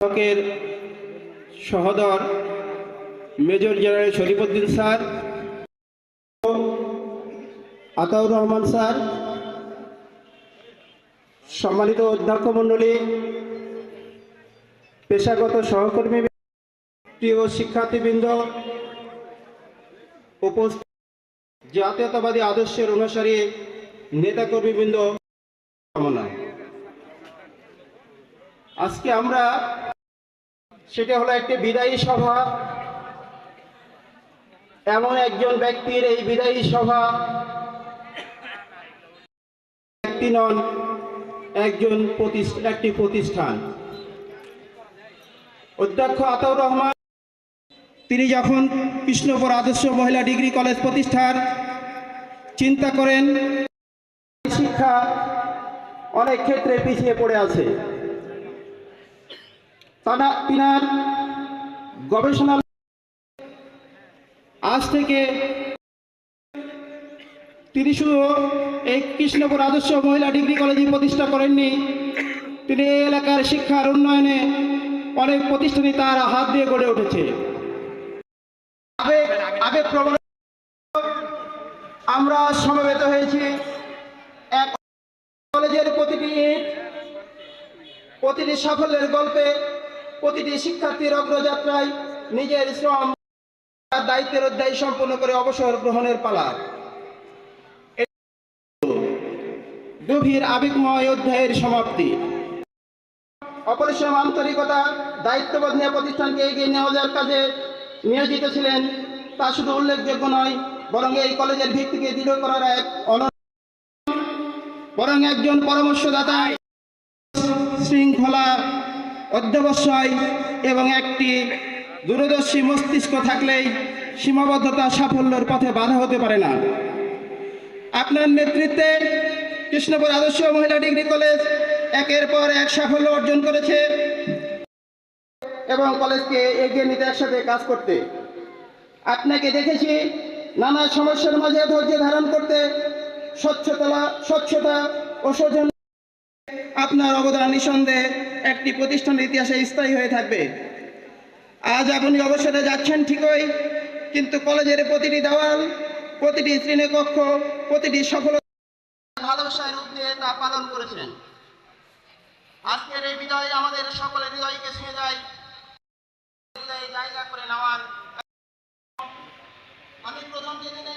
ব্লকের সহদর major general Sharifuddin sir, Ataur Rahman sir, সম্মানিত অধ্যক্ষ মণ্ডলী, পেশাগত সহকর্মী প্রিয় শিক্ষার্থীবৃন্দ উপস্থিত। জাতীয়তাবাদী আদর্শের অনুসারী নেতাকর্মীবৃন্দ কামনা আজকে আমরা সেটা হলো একটি বিদায়ী সভা। এমন একজন ব্যক্তির এই বিদায়ী সভা ব্যক্তি নন, একজন একটি প্রতিষ্ঠান। অধ্যক্ষ আতাউর রহমান, তিনি যখন কৃষ্ণপুর আদর্শ মহিলা ডিগ্রি কলেজ প্রতিষ্ঠার চিন্তা করেন, শিক্ষা অনেক ক্ষেত্রে পিছিয়ে পড়ে আছে। তারা তিনার গবেষণা আজ থেকে তিনি শুধু এই কৃষ্ণপুর আদর্শ মহিলা ডিগ্রি কলেজে প্রতিষ্ঠা করেননি। তিনি এলাকার শিক্ষার উন্নয়নে অনেক প্রতিষ্ঠানই তার হাত দিয়ে গড়ে উঠেছে। আবেগ আবেগ আমরা সমবেত হয়েছি। কলেজের প্রতিটি প্রতিটি সাফল্যের গল্পে প্রতিটি শিক্ষার্থীর অগ্রযাত্রায় নিজের শ্রম দায়িত্বের অধ্যায় সম্পূর্ণ করে অবসর গ্রহণের পালা। গভীর আবেগময় অধ্যায়ের সমাপ্তি। অপরিসীম আন্তরিকতা, দায়িত্ববোধ নিয়ে প্রতিষ্ঠানকে এগিয়ে নিয়ে যাওয়ার কাজে নিয়োজিত ছিলেন। তা শুধু উল্লেখযোগ্য নয়, বরং এই কলেজের ভিত্তিকে দৃঢ় করার এক অন বরং একজন পরামর্শদাতা। শৃঙ্খলা অধ্যবসায় এবং একটি দূরদর্শী মস্তিষ্ক থাকলেই সীমাবদ্ধতা সাফল্যের পথে বাধা হতে পারে না। আপনার নেতৃত্বে কৃষ্ণপুর আদর্শ মহিলা ডিগ্রি কলেজ একের পর এক সাফল্য অর্জন করেছে এবং কলেজকে এগিয়ে নিতে একসাথে কাজ করতে। আপনাকে দেখেছি নানা সমস্যার মাঝে ধৈর্য ধারণ করতে স্বচ্ছতা স্বচ্ছতা ও সৌজন্য আপনার অবদান নিঃসন্দেহে একটি প্রতিষ্ঠানের ইতিহাসে স্থায়ী হয়ে থাকবে। আজ আপনি অবসরে যাচ্ছেন ঠিকই, কিন্তু কলেজের প্রতিটি দেওয়াল, প্রতিটি শ্রেণীকক্ষ প্রতিটি সফলতা তা পালন করেছেন আজকের এই বিজয় আমাদের সকলের হৃদয়কে ছুঁয়ে যায়। জায়গা করে নেওয়ার আমি প্রথম যেদিনে